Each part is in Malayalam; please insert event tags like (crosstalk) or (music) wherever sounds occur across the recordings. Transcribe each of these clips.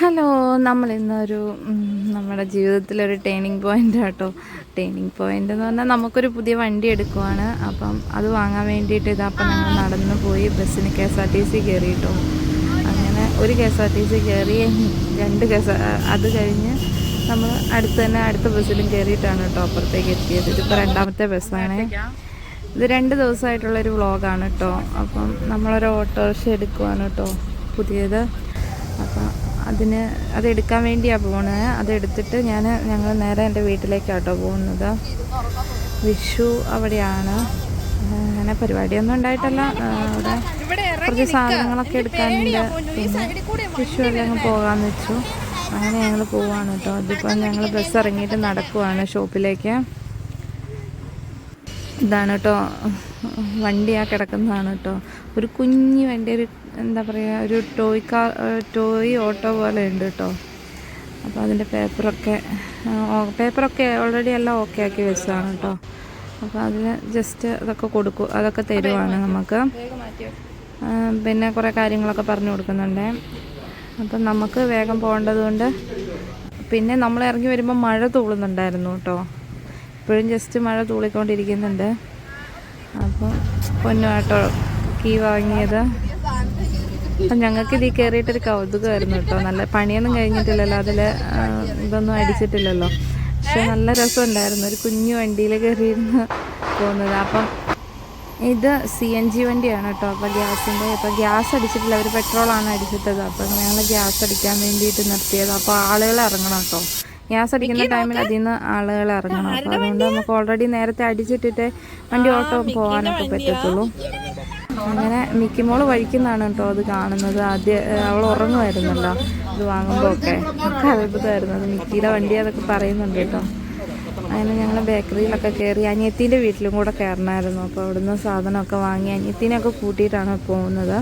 ഹലോ നമ്മൾ ഇന്നൊരു നമ്മുടെ ജീവിതത്തിലൊരു ടേണിംഗ് പോയിന്റ് കേട്ടോ ടേണിംഗ് പോയിന്റ് എന്ന് പറഞ്ഞാൽ നമുക്കൊരു പുതിയ വണ്ടി എടുക്കുവാണ്. അപ്പം അത് വാങ്ങാൻ വേണ്ടിയിട്ട് ഇതാ അപ്പം ഞങ്ങൾ നടന്നു പോയി. ബസ്സിന് K S R T C കയറി കേട്ടോ അങ്ങനെ ഒരു K S R T C കയറി രണ്ട് കെ എസ് അത് കഴിഞ്ഞ് നമ്മൾ അടുത്ത് തന്നെ അടുത്ത ബസ്സിലും കയറിയിട്ടാണ് കേട്ടോ അപ്പുറത്തേക്ക് എത്തിയത്. ഇതിപ്പോൾ രണ്ടാമത്തെ ബസ്സാണ്. ഇത് രണ്ട് ദിവസമായിട്ടുള്ളൊരു വ്ളോഗാണ് കേട്ടോ. അപ്പം നമ്മളൊരു ഓട്ടോറിക്ഷ എടുക്കുവാണ് കേട്ടോ പുതിയത്. അപ്പം അതിന് അതെടുക്കാൻ വേണ്ടിയാണ് പോകുന്നത് അതെടുത്തിട്ട് ഞാൻ ഞങ്ങൾ നേരെ എന്റെ വീട്ടിലേക്കാട്ടോ കേട്ടോ പോകുന്നത്. വിഷു അവിടെയാണ്. അങ്ങനെ പരിപാടിയൊന്നും ഉണ്ടായിട്ടല്ല. അവിടെ കുറച്ച് സാധനങ്ങളൊക്കെ എടുക്കാനുണ്ട് പിന്നെ വിഷു എല്ലാം അങ്ങ് പോകാമെന്ന് വെച്ചു. അങ്ങനെ ഞങ്ങൾ പോവാണ് കേട്ടോ. അതിപ്പോൾ ഞങ്ങൾ ബസ് ഇറങ്ങിയിട്ട് നടക്കുവാണ് ഷോപ്പിലേക്ക്. ഇതാണ് കേട്ടോ. വണ്ടി ആ കിടക്കുന്നതാണ് കേട്ടോ. ഒരു കുഞ്ഞു വണ്ടി ഒരു എന്താ പറയുക ഒരു ടോയ് കാർ ടോയ് ഓട്ടോ പോലെ ഉണ്ട് കേട്ടോ അപ്പോൾ അതിന്റെ പേപ്പറൊക്കെ പേപ്പറൊക്കെ ഓൾറെഡി എല്ലാം ഓക്കെ ആക്കി വെച്ചതാണ് കേട്ടോ അപ്പോൾ അതിന് ജസ്റ്റ് അതൊക്കെ കൊടുക്കും അതൊക്കെ തരുവാണ് നമുക്ക്. പിന്നെ കുറേ കാര്യങ്ങളൊക്കെ പറഞ്ഞു കൊടുക്കുന്നുണ്ട്. അപ്പം നമുക്ക് വേഗം പോകേണ്ടതുകൊണ്ട് പിന്നെ നമ്മൾ ഇറങ്ങി വരുമ്പോൾ മഴ തൂളുന്നുണ്ടായിരുന്നു കേട്ടോ ഇപ്പോഴും ജസ്റ്റ് മഴ തൂളിക്കൊണ്ടിരിക്കുന്നുണ്ട്. അപ്പോൾ പൊന്നുമായിട്ടോ കീ വാങ്ങിയത്. അപ്പം ഞങ്ങൾക്ക് ഇതിൽ കയറിയിട്ടൊരു കൗതുകമായിരുന്നു കേട്ടോ. നല്ല പണിയൊന്നും കഴിഞ്ഞിട്ടില്ലല്ലോ. അതിൽ ഇതൊന്നും അടിച്ചിട്ടില്ലല്ലോ. പക്ഷെ നല്ല രസമുണ്ടായിരുന്നു. ഒരു കുഞ്ഞു വണ്ടിയിൽ കയറിയിരുന്ന് പോകുന്നത്. അപ്പം ഇത് സി എൻ ജി വണ്ടിയാണ് കേട്ടോ. അപ്പോൾ ഗ്യാസിന്റെ ഇപ്പോൾ ഗ്യാസ് അടിച്ചിട്ടില്ല അവർ പെട്രോളാണ് അടിച്ചിട്ടത്. അപ്പം ഞങ്ങൾ ഗ്യാസ് അടിക്കാൻ വേണ്ടിയിട്ട് നിർത്തിയത്. അപ്പോൾ ആളുകൾ ഇറങ്ങണം കേട്ടോ. ഗ്യാസ് അടിക്കുന്ന ടൈമിൽ അതിൽ നിന്ന് ആളുകൾ ഇറങ്ങണം അപ്പോൾ അതുകൊണ്ട് നമുക്ക് ഓൾറെഡി നേരത്തെ അടിച്ചിട്ടിട്ട് വണ്ടി ഓട്ടോ പോകാനൊക്കെ പറ്റത്തുള്ളൂ. അങ്ങനെ മിക്കിമോൾ വഴിക്കുന്നതാണ് കേട്ടോ അത് കാണുന്നത്. ആദ്യം അവൾ ഉറങ്ങുമായിരുന്നല്ലോ. ഇത് വാങ്ങുമ്പോൾ ഒക്കെ അത്ഭുതമായിരുന്നു. അത് മിക്കിയുടെ വണ്ടി അതൊക്കെ പറയുന്നുണ്ട് കേട്ടോ. അങ്ങനെ ഞങ്ങൾ ബേക്കറിയിലൊക്കെ കയറി അനിയത്തിന്റെ വീട്ടിലും കൂടെ കയറണമായിരുന്നു. അപ്പോൾ അവിടുന്ന് സാധനമൊക്കെ വാങ്ങി അനിയത്തിനെയൊക്കെ കൂട്ടിയിട്ടാണ് പോകുന്നത്.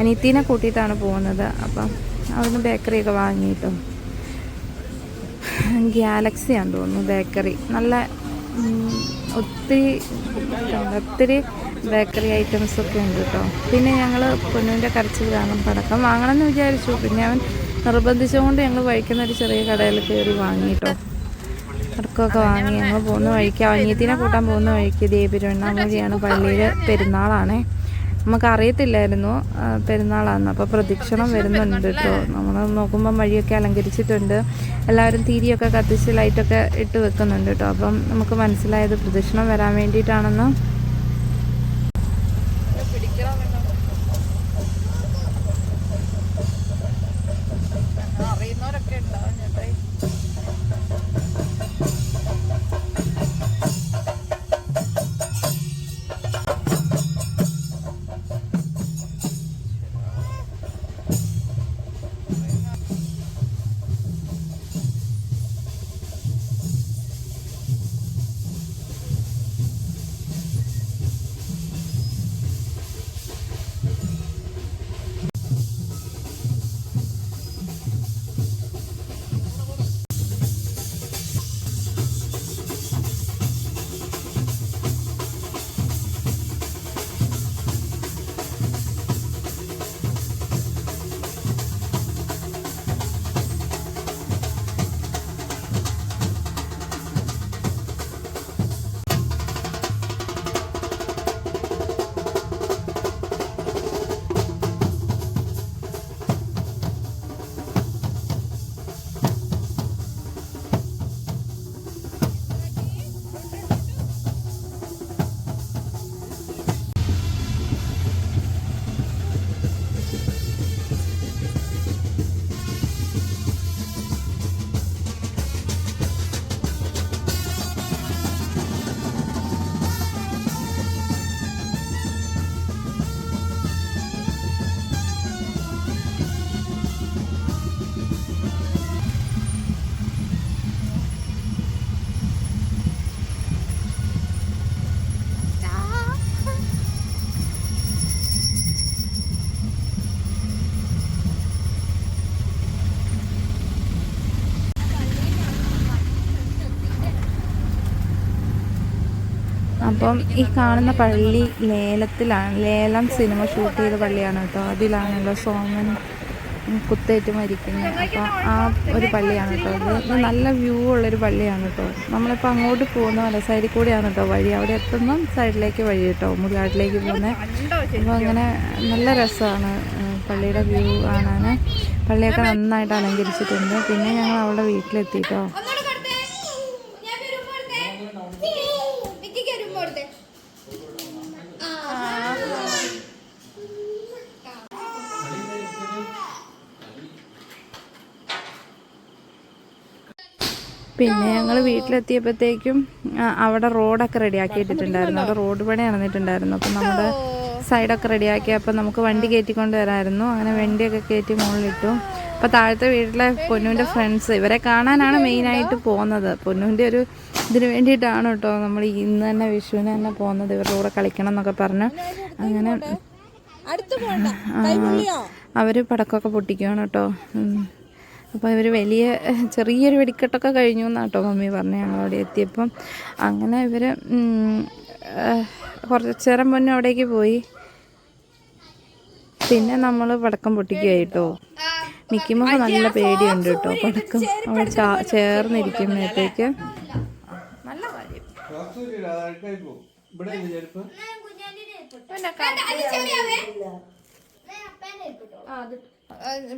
അനിയത്തിനെ കൂട്ടിയിട്ടാണ് പോകുന്നത്. അപ്പം അവിടുന്ന് ബേക്കറിയൊക്കെ വാങ്ങിയിട്ടോ. ഗാലക്സിയാന്ന് തോന്നുന്നു ബേക്കറി. നല്ല ഒത്തിരി ഒത്തിരി ബേക്കറി ഐറ്റംസ് ഒക്കെ ഉണ്ട് കേട്ടോ പിന്നെ ഞങ്ങൾ പൊന്നുവിന്റെ കരച്ചിൽ കാരണം പടക്കം വാങ്ങണമെന്ന് വിചാരിച്ചു. പിന്നെ അവൻ നിർബന്ധിച്ചുകൊണ്ട് ഞങ്ങൾ വഴിക്കുന്ന ഒരു ചെറിയ കടയിൽ കയറി വാങ്ങിട്ടോ പടക്കമൊക്കെ വാങ്ങി ഞങ്ങൾ പോകുന്ന വഴിക്ക് അനിയത്തിനെ കൂട്ടാൻ പോകുന്ന വഴിക്ക് ദേവിരുണ്ണാമൂലിയാണ് പള്ളിയിൽ പെരുന്നാളാണേ. നമുക്ക് അറിയത്തില്ലായിരുന്നു ആ, പെരുന്നാളാന്ന് അപ്പോൾ പ്രദക്ഷിണം വരുന്നുണ്ട് കേട്ടോ നമ്മൾ നോക്കുമ്പോൾ വഴിയൊക്കെ അലങ്കരിച്ചിട്ടുണ്ട്. എല്ലാവരും തിരിയൊക്കെ കത്തിച്ച് ലൈറ്റൊക്കെ ഇട്ട് വെക്കുന്നുണ്ട് കേട്ടോ അപ്പം നമുക്ക് മനസ്സിലായത് പ്രദക്ഷിണം വരാൻ വേണ്ടിയിട്ടാണെന്ന് അപ്പം ഈ കാണുന്ന പള്ളി ലേലത്തിലാണ് ലേലം സിനിമ ഷൂട്ട് ചെയ്ത പള്ളിയാണ് കേട്ടോ. അതിലാണല്ലോ സോമൻ കുത്തേറ്റ് മരിക്കുന്നത്. അപ്പോൾ ആ ഒരു പള്ളിയാണ് കേട്ടോ ഇത് നല്ല വ്യൂ ഉള്ളൊരു പള്ളിയാണ് കേട്ടോ. നമ്മളിപ്പോൾ അങ്ങോട്ട് പോകുന്ന വല സൈഡിൽ കൂടിയാണ് കേട്ടോ വഴി. അവിടെ എത്തുമ്പം സൈഡിലേക്ക് വഴി കേട്ടോ മുറിയാട്ടിലേക്ക് പോകുന്നത്. അപ്പോൾ അങ്ങനെ നല്ല രസമാണ് പള്ളിയുടെ വ്യൂ കാണാൻ. പള്ളിയൊക്കെ നന്നായിട്ട് അലങ്കരിച്ചിട്ടുണ്ട്. പിന്നെ ഞങ്ങൾ അവളുടെ വീട്ടിലെത്തി കേട്ടോ ഒന്നുകൂടെ കൊടുത്തേ. ഞാൻ ഒരു ഉമ്മ കൊടുത്തേ. മിക്കിക്ക് ഒരു ഉമ്മ കൊടുത്തേ. ആ. പിന്നെ ഞങ്ങൾ വീട്ടിലെത്തിയപ്പോഴത്തേക്കും അവിടെ റോഡൊക്കെ റെഡിയാക്കി ഇട്ടിട്ടുണ്ടായിരുന്നു. അവിടെ റോഡ് പണി നടന്നിട്ടുണ്ടായിരുന്നു. അപ്പം നമ്മുടെ സൈഡൊക്കെ റെഡിയാക്കി അപ്പം നമുക്ക് വണ്ടി കയറ്റിക്കൊണ്ട് വരാമായിരുന്നു അങ്ങനെ വണ്ടിയൊക്കെ കയറ്റി മുകളിലിട്ടു അപ്പോൾ താഴത്തെ വീട്ടിലെ പൊന്നുവിന്റെ ഫ്രണ്ട്സ് ഇവരെ കാണാനാണ് മെയിനായിട്ട് പോകുന്നത്. പൊന്നുവിന്റെ ഒരു ഇതിന് വേണ്ടിയിട്ടാണ് കേട്ടോ നമ്മൾ ഇന്ന് തന്നെ വിഷുവിന് തന്നെ പോകുന്നത്. ഇവരുടെ കൂടെ കളിക്കണം എന്നൊക്കെ പറഞ്ഞ്. അങ്ങനെ അവർ പടക്കമൊക്കെ പൊട്ടിക്കുകയാണ് കേട്ടോ. അപ്പോൾ ഇവർ വലിയ ചെറിയൊരു വെടിക്കെട്ടൊക്കെ കഴിഞ്ഞു എന്നാട്ടോ മമ്മി പറഞ്ഞു ഞങ്ങളവിടെ എത്തിയപ്പം. അങ്ങനെ ഇവർ കുറച്ച് നേരം മുന്നേ അവിടേക്ക് പോയി. പിന്നെ നമ്മൾ പടക്കം പൊട്ടിക്കുകയായി കേട്ടോ മിക്കുമ്പോൾ നല്ല പേടിയുണ്ട് കേട്ടോ. പടക്കം അവിടെ ചാ- ചേർന്നിരിക്കുമ്പോഴത്തേക്ക്. നല്ല കാര്യം. ഇവിടെ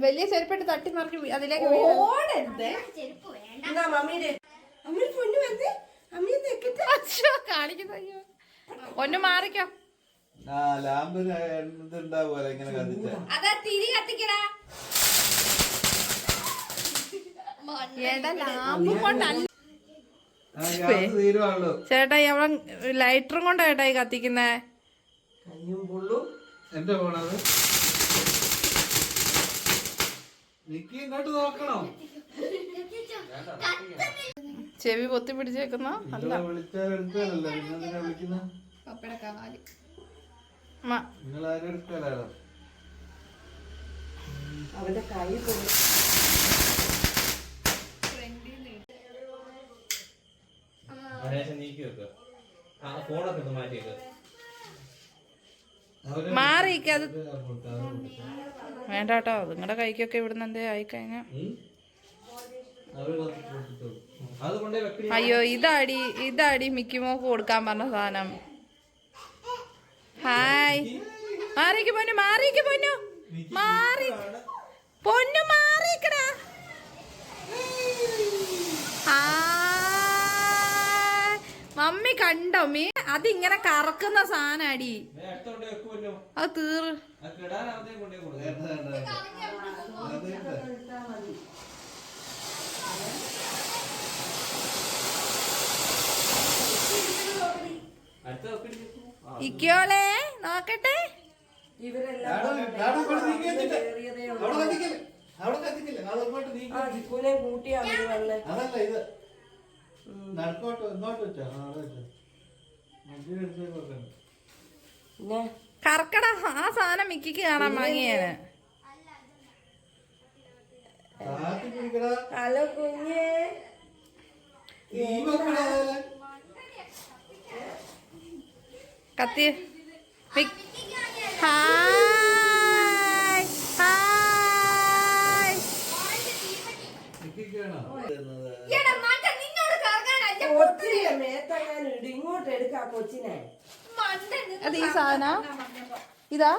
വലിയ ചെരുപ്പിട്ട് തട്ടി മറിച്ച് അതിലേക്ക്. കാണിക്കുന്ന ഒന്ന് മാറിക്കോ. ചേട്ടാ അവളെ ലൈറ്ററും കൊണ്ടാ ചേട്ടായി കത്തിക്കുന്നേ? എന്റെ പോണത് നിക്ക് ഇങ്ങോട്ട് നോക്കണോ? ചെവി പൊത്തി പിടിച്ചേക്കുന്ന? എടുക്കാലോ അതിനുശേഷം നീക്കി വെക്കുക ആ. ഫോണൊക്കെ ഒന്ന് മാറ്റി വെക്കുക മാറിക്ക അത് വേണ്ട കേട്ടോ നിങ്ങളുടെ കൈക്കൊക്കെ ഇവിടുന്ന് എന്തേ ആയിക്കഴിഞ്ഞ. അയ്യോ ഇതാടി ഇതാടി മിക്കിമോക്ക് കൊടുക്കാൻ പറഞ്ഞ സാധനം. ഹായ്. മാറിക്ക് പൊന്നു മാറിക്ക് പൊന്നു. മാറി. പൊന്നു മാറിക്കടാ. മമ്മി കണ്ടോ മീ അതിങ്ങനെ കറക്കുന്ന സാധനടി. അത് തീർ. വെക്കണി ഇക്കോളെ നോക്കട്ടെ. ഇവരെല്ലാം കൂട്ടിയാ. അതല്ല ഇത്. നടക്കോട്ട് ഇങ്ങോട്ട് വെച്ചോ. അവിടെ വെച്ചോ. വെക്കണം. കറക്കട ആ സാധനം മിക്കിക്ക് കാണാൻ വാങ്ങിയാണ് ഹലോ കുഞ്ഞേ. കത്തി. ഹായ്. ഹായ്. കൊച്ചിനെ ഇടും. ഇങ്ങോട്ട് എടുക്കാം കൊച്ചിനെ. അത് ഈ സാധന? ഇതാ?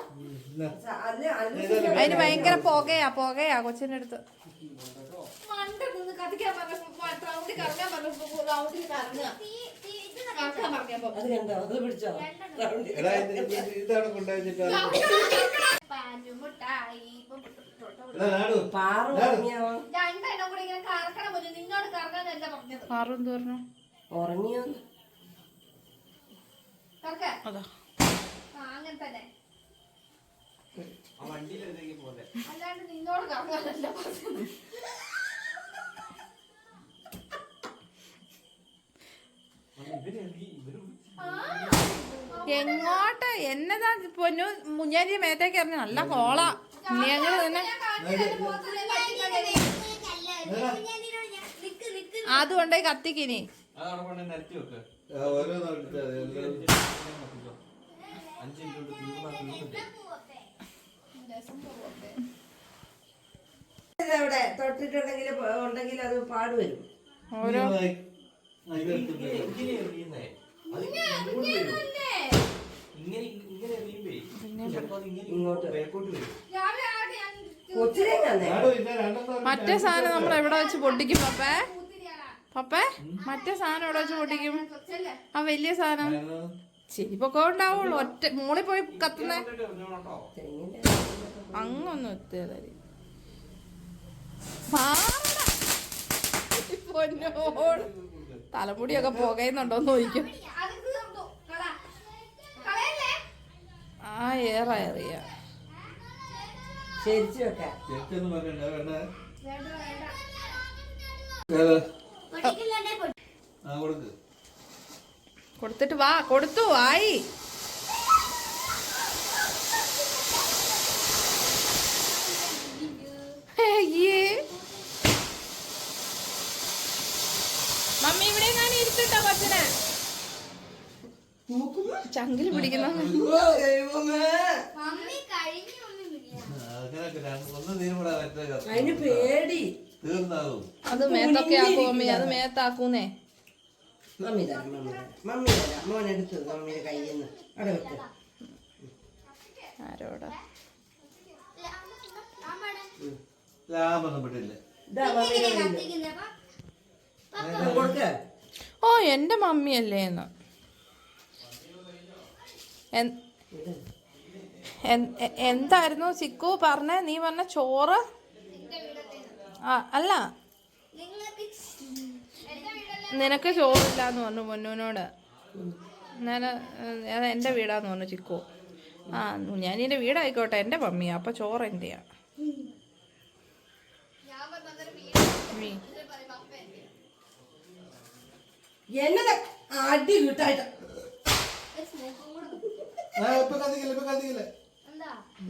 അല്ല അല്ല. അതിന് ഭയങ്കര പുകയാ പുകയാ കൊച്ചിന്റെ അടുത്ത്. പാറു പറഞ്ഞു. ഉറങ്ങിയോ? നിന്നോട് അതാ. അങ്ങനെ തന്നെ. അല്ലാണ്ട് കറങ്ങാനല്ല എങ്ങോട്ട്? എന്നതാ പൊന്നു മുഞ്ഞാരി മേത്തേക്ക് എറിഞ്ഞ നല്ല കോള. ഞങ്ങൾ തന്നെ അതുകൊണ്ടേ കത്തിക്കിനി അഞ്ച് മിനിറ്റ് അവിടെ തൊട്ടിട്ടുണ്ടെങ്കിൽ ഉണ്ടെങ്കിൽ അത് പാട് വരും. ഓരോ മറ്റേ സാധനം നമ്മൾ എവിടെ വെച്ച് പൊട്ടിക്കും പപ്പേ കൂത്തിരിയാടാ. പപ്പേ മറ്റേ സാധനം എവിടെ വെച്ച് പൊട്ടിക്കും? ആ വലിയ സാധനം. ചെരിപ്പൊക്കെ ഉണ്ടാവുള്ളൂ. ഒറ്റ മോളിൽ പോയി കത്തുന്നേ. അങ്ങൊന്നും എത്തിയതായി തലമുടിയൊക്കെ പുകയുന്നുണ്ടോന്ന് ചോദിക്കും. അത് തീർന്നു. കള. കളയല്ലേ? ആ ഏറെ ഏറിയ ശരിച്ചു വെക്കാൻ കൊടുത്തിട്ട് വാ കൊടുത്തു ആയി. മമ്മി ഇവിടെ ഞാൻ ഇരുത്തിട്ടോ കൊച്ചിനെ? ചങ്കിൽ പിടിക്കുന്ന അതിന് പേടി. തീർന്നാകും അത് മേത്തൊക്കെ ആക്കും മമ്മി അത് മേത്താക്കൂന്നേ. മമ്മി തരാം മമ്മി തരാം. മമ്മി തരാം. മോൻ എടുത്തു മമ്മിയുടെ കയ്യിൽ നിന്ന് അവിടെ വെക്ക്. ആരോടാ? ഓ എന്റെ മമ്മിയല്ലേ എന്ന്. എന്തായിരുന്നു? സിക്കു പറഞ്ഞേ നീ പറഞ്ഞ ചോറ്? അല്ല. നിങ്ങൾക്ക് എന്റെ വീടല്ലേ നിനക്ക് ചോറില്ലാന്ന് പറഞ്ഞു പൊന്നൂനോട്. ഞാൻ അത് എന്റെ വീടാന്ന് പറഞ്ഞു ചിക്കു. ആ ഞാൻ എന്റെ വീടായിക്കോട്ടെ എന്റെ മമ്മിയാ അപ്പൊ ചോറ് എന്റെ എന്നത് അടി കിട്ടായിട്ട് ഇപ്പൊ കത്തിക്കില്ല ഇപ്പൊ കത്തിക്കില്ല.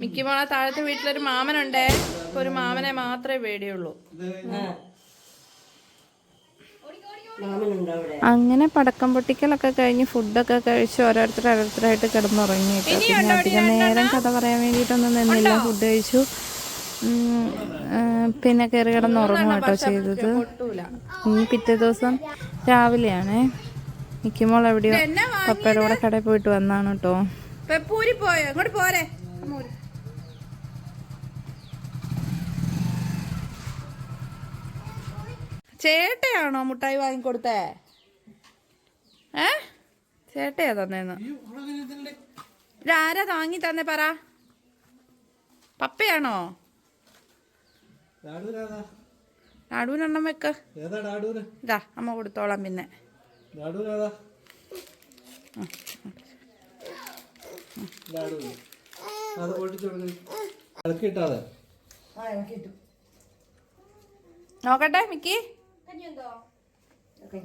മിക്കി മോളെ താഴത്തെ വീട്ടിലൊരു മാമനുണ്ടേ. ഇപ്പൊ ഒരു മാമനെ മാത്രമേ പേടിയുള്ളൂ. അങ്ങനെ പടക്കം പൊട്ടിക്കലൊക്കെ കഴിഞ്ഞ് ഫുഡൊക്കെ കഴിച്ച് ഓരോരുത്തർ ഓരോരുത്തരായിട്ട് കിടന്നുറങ്ങി. പിന്നെ അധികം നേരം കഥ പറയാൻ വേണ്ടിയിട്ടൊന്നും നിന്നില്ല. ഫുഡ് കഴിച്ചു. പിന്നെ കയറി കിടന്നുറങ്ങും കേട്ടോ ചെയ്തത്. ഇനി പിറ്റേ ദിവസം രാവിലെയാണേ. നിക്കുമ്പോൾ എവിടെയോ പപ്പയുടെ കൂടെ കടയിൽ പോയിട്ട് വന്നാണ് കേട്ടോ. പെപ്പൂരി അങ്ങോട്ട് ചേട്ടയാണോ മുട്ടായി വാങ്ങിക്കൊടുത്തേ? ഏ? ചേട്ടയാ തന്നേന്ന്. ഇതാരാ വാങ്ങി തന്നെ പറ. പപ്പയാണോ? ഡാഡൂരാതാ നാടൂനെണ്ണം വെക്ക്. ഇതാ അമ്മ കൊടുത്തോളാം പിന്നെ. ഡാഡൂര് അത് പൊട്ടിച്ചു കൊടുക്ക്. ഇളക്കിയിട്ടാതെ. ആ ഇറക്കിട്ടു നോക്കട്ടെ മിക്കി.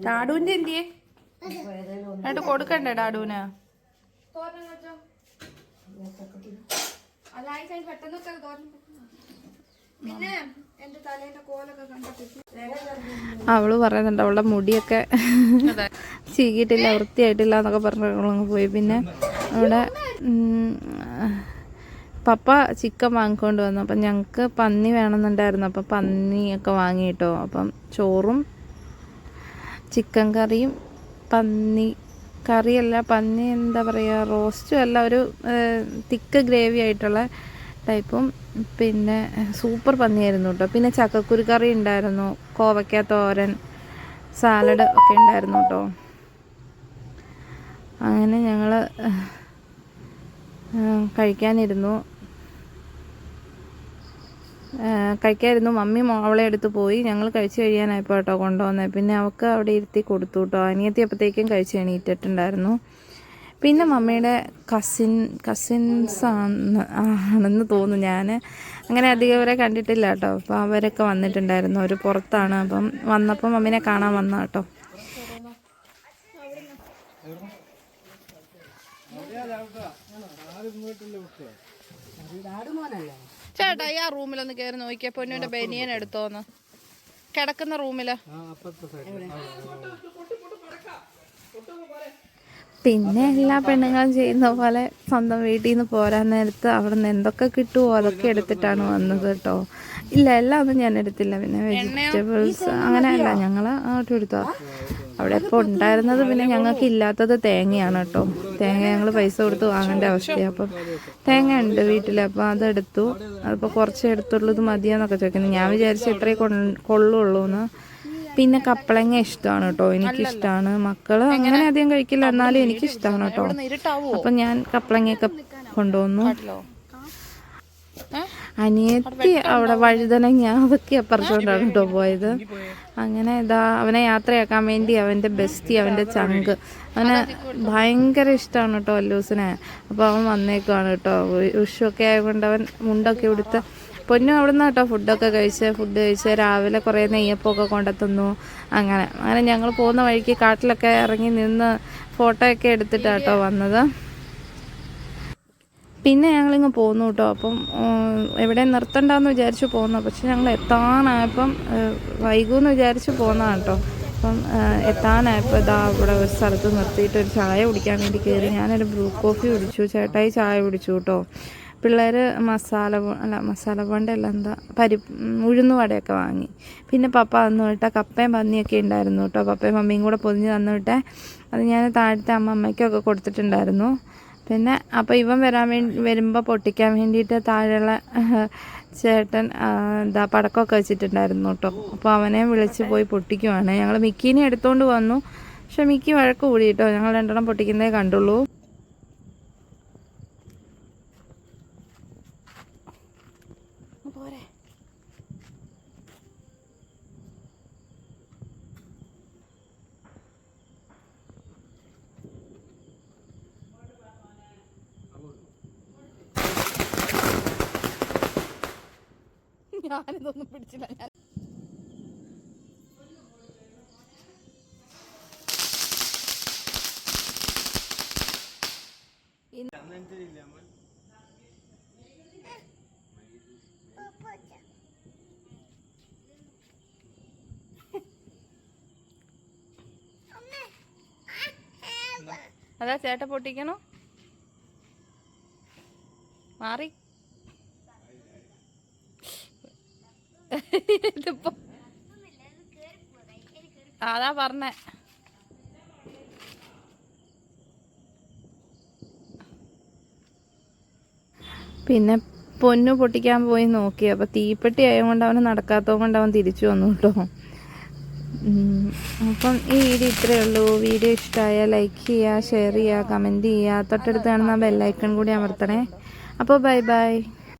ഡാഡുവിന്റെ എന്തിയെ? എന്നിട്ട് കൊടുക്കണ്ടേ ഡാഡുവിന്? അവൾ പറയുന്നുണ്ട് അവളുടെ മുടിയൊക്കെ ചീകിയിട്ടില്ല വൃത്തിയായിട്ടില്ല എന്നൊക്കെ പറഞ്ഞ് പോയി. പിന്നെ അവിടെ ഉം, പപ്പ ചിക്കൻ വാങ്ങിക്കൊണ്ട് വന്നു. അപ്പം ഞങ്ങൾക്ക് പന്നി വേണമെന്നുണ്ടായിരുന്നു. അപ്പം പന്നിയൊക്കെ വാങ്ങിയിട്ടോ. അപ്പം ചോറും ചിക്കൻ കറിയും പന്നി കറിയല്ല പന്നി എന്താ പറയുക റോസ്റ്റും അല്ല ഒരു തിക്ക് ഗ്രേവി ആയിട്ടുള്ള ടൈപ്പും. പിന്നെ സൂപ്പർ പന്നിയായിരുന്നു കേട്ടോ. പിന്നെ ചക്കക്കുരു കറി ഉണ്ടായിരുന്നു. കോവയ്ക്ക തോരൻ സാലഡ് ഒക്കെ ഉണ്ടായിരുന്നു കേട്ടോ. അങ്ങനെ ഞങ്ങൾ കഴിക്കാനിരുന്നു. കഴിക്കായിരുന്നു. മമ്മി അവളെ എടുത്ത് പോയി. ഞങ്ങൾ കഴിച്ചു കഴിയാനായപ്പോൾ കേട്ടോ കൊണ്ടുവന്നത് പിന്നെ അവൾക്ക് അവിടെ ഇരുത്തി കൊടുത്തു കേട്ടോ. അനിയത്തി അപ്പോഴത്തേക്കും കഴിച്ച് എണീറ്റിട്ടുണ്ടായിരുന്നു. പിന്നെ മമ്മിയുടെ കസിൻ കസിൻസ് ആണ് ആണെന്ന് തോന്നുന്നു ഞാൻ അങ്ങനെ അധികം അവരെ കണ്ടിട്ടില്ല കേട്ടോ. അപ്പോൾ അവരൊക്കെ വന്നിട്ടുണ്ടായിരുന്നു. അവർ പുറത്താണ്. അപ്പം വന്നപ്പോൾ മമ്മീനെ കാണാൻ വന്ന കേട്ടോ. ചേട്ടാ ഈ ആ റൂമിലൊന്ന് കയറി നോക്കിയ പൊന്നുവിന്റെ ബനിയൻ എടുത്തോന്ന്. കിടക്കുന്ന റൂമിൽ. പിന്നെ എല്ലാ പെണ്ണുങ്ങളും ചെയ്യുന്ന പോലെ സ്വന്തം വീട്ടിൽ നിന്ന് പോരാൻ നേരത്ത് അവിടെ നിന്ന് എന്തൊക്കെ കിട്ടുമോ അതൊക്കെ എടുത്തിട്ടാണ് വന്നത് കേട്ടോ. ഇല്ല എല്ലാം ഒന്നും ഞാൻ എടുത്തില്ല. പിന്നെ വെജിറ്റബിൾസ് അങ്ങനെയല്ല ഞങ്ങൾ അങ്ങോട്ട് എടുത്തോ അവിടെ ഇപ്പോൾ ഉണ്ടായിരുന്നത് പിന്നെ ഞങ്ങൾക്ക് ഇല്ലാത്തത് തേങ്ങയാണ് കേട്ടോ. തേങ്ങ ഞങ്ങൾ പൈസ കൊടുത്ത് വാങ്ങേണ്ട അവസ്ഥയാണ് അപ്പം തേങ്ങ ഉണ്ട് വീട്ടിൽ അപ്പോൾ അതെടുത്തു. അതിപ്പോൾ കുറച്ച് എടുത്തുള്ളത് മതിയെന്നൊക്കെ ചോദിക്കുന്നത് ഞാൻ വിചാരിച്ചു ഇത്രയും കൊ- കൊള്ളുള്ളൂ എന്ന്. പിന്നെ കപ്പളങ്ങ ഇഷ്ടമാണ് കേട്ടോ. എനിക്കിഷ്ടമാണ് മക്കൾ അങ്ങനെ അധികം കഴിക്കില്ല. എന്നാലും എനിക്കിഷ്ടമാണ് കേട്ടോ. അപ്പം ഞാൻ കപ്പളങ്ങയൊക്കെ കൊണ്ടുവന്നു. അനിയത്തി അവിടെ വഴുതനങ്ങ അതൊക്കെ പറിച്ചുകൊണ്ടാണ് കേട്ടോ പോയത്. അങ്ങനെ ഇതാ അവനെ യാത്രയാക്കാൻ വേണ്ടി അവന്റെ ബെസ്റ്റി അവന്റെ ചങ്ക്. അവന് ഭയങ്കര ഇഷ്ടമാണ് കേട്ടോ അല്ലൂസിനെ. അപ്പോൾ അവൻ വന്നേക്കുവാണ് കേട്ടോ ഉഷൊക്കെ ആയതുകൊണ്ട് അവൻ മുണ്ടൊക്കെ ഉടുത്ത് പൊന്നു അവിടുന്ന് കേട്ടോ ഫുഡൊക്കെ കഴിച്ച്. ഫുഡ് കഴിച്ച് രാവിലെ കുറേ നെയ്യപ്പമൊക്കെ കൊണ്ടെത്തുന്നു അങ്ങനെ. അങ്ങനെ ഞങ്ങൾ പോകുന്ന വഴിക്ക് കാട്ടിലൊക്കെ ഇറങ്ങി നിന്ന് ഫോട്ടോയൊക്കെ എടുത്തിട്ടാണ് കേട്ടോ വന്നത്. പിന്നെ ഞങ്ങളിങ്ങ് പോന്നു കേട്ടോ. അപ്പം എവിടെ നിർത്തണ്ടെന്ന് വിചാരിച്ച് പോന്നു. പക്ഷെ ഞങ്ങൾ എത്താനായപ്പം വൈകുമെന്ന് വിചാരിച്ച് പോന്നതാണ് കേട്ടോ. അപ്പം എത്താനായപ്പോൾ ഇതാ ഇവിടെ ഒരു സ്ഥലത്ത് നിർത്തിയിട്ട് ഒരു ചായ കുടിക്കാൻ വേണ്ടി കയറി. ഞാനൊരു ബ്രൂ കോഫി കുടിച്ചു. ചേട്ടായി ചായ കുടിച്ചു കേട്ടോ. പിള്ളേർ മസാല അല്ല മസാല ബോണ്ടല്ല എന്താ പരി ഉഴുന്നുവടയൊക്കെ വാങ്ങി. പിന്നെ പപ്പ തന്നു വിട്ട കപ്പയും പന്നിയൊക്കെ ഉണ്ടായിരുന്നു കേട്ടോ. പപ്പയും മമ്മിയും കൂടെ പൊതിഞ്ഞ് തന്നു വിട്ടെ. അത് ഞാൻ താഴത്തെ അമ്മമ്മയ്ക്കൊക്കെ കൊടുത്തിട്ടുണ്ടായിരുന്നു. പിന്നെ അപ്പോൾ ഇവൻ വരാൻ വേണ്ടി വരുമ്പോൾ പൊട്ടിക്കാൻ വേണ്ടിയിട്ട് താഴെയുള്ള (laughs) ചേട്ടൻ എന്താ പടക്കമൊക്കെ വെച്ചിട്ടുണ്ടായിരുന്നു കേട്ടോ അപ്പോൾ അവനെ വിളിച്ച് പോയി പൊട്ടിക്കുവാണ്. ഞങ്ങൾ മിക്കീനെ എടുത്തുകൊണ്ട് വന്നു. പക്ഷെ മിക്കി വഴക്ക് കൂടി കേട്ടോ ഞങ്ങൾ രണ്ടെണ്ണം പൊട്ടിക്കുന്നതേ കണ്ടുള്ളൂ പോരെ ഞാനിതൊന്നും പിടിച്ചില്ല ഞാൻ അതാ ചേട്ട പൊട്ടിക്കണോ? മാറി. (laughs) ഇതിപ്പോ അതാ പറഞ്ഞേ. പിന്നെ പൊന്നു പൊട്ടിക്കാൻ പോയി നോക്കി. അപ്പോൾ തീപ്പെട്ടി ആയതുകൊണ്ട് അവന് നടക്കാത്തത് കൊണ്ട് അവൻ തിരിച്ചു വന്നു കേട്ടോ. അപ്പം ഈ വീഡിയോ ഇത്രയേ ഉള്ളൂ. വീഡിയോ ഇഷ്ടമായ ലൈക്ക് ചെയ്യുക ഷെയർ ചെയ്യുക കമന്റ് ചെയ്യുക. തൊട്ടടുത്ത് കാണുന്ന ബെല്ലൈക്കൺ കൂടി അമർത്തണേ. അപ്പോൾ ബൈ ബൈ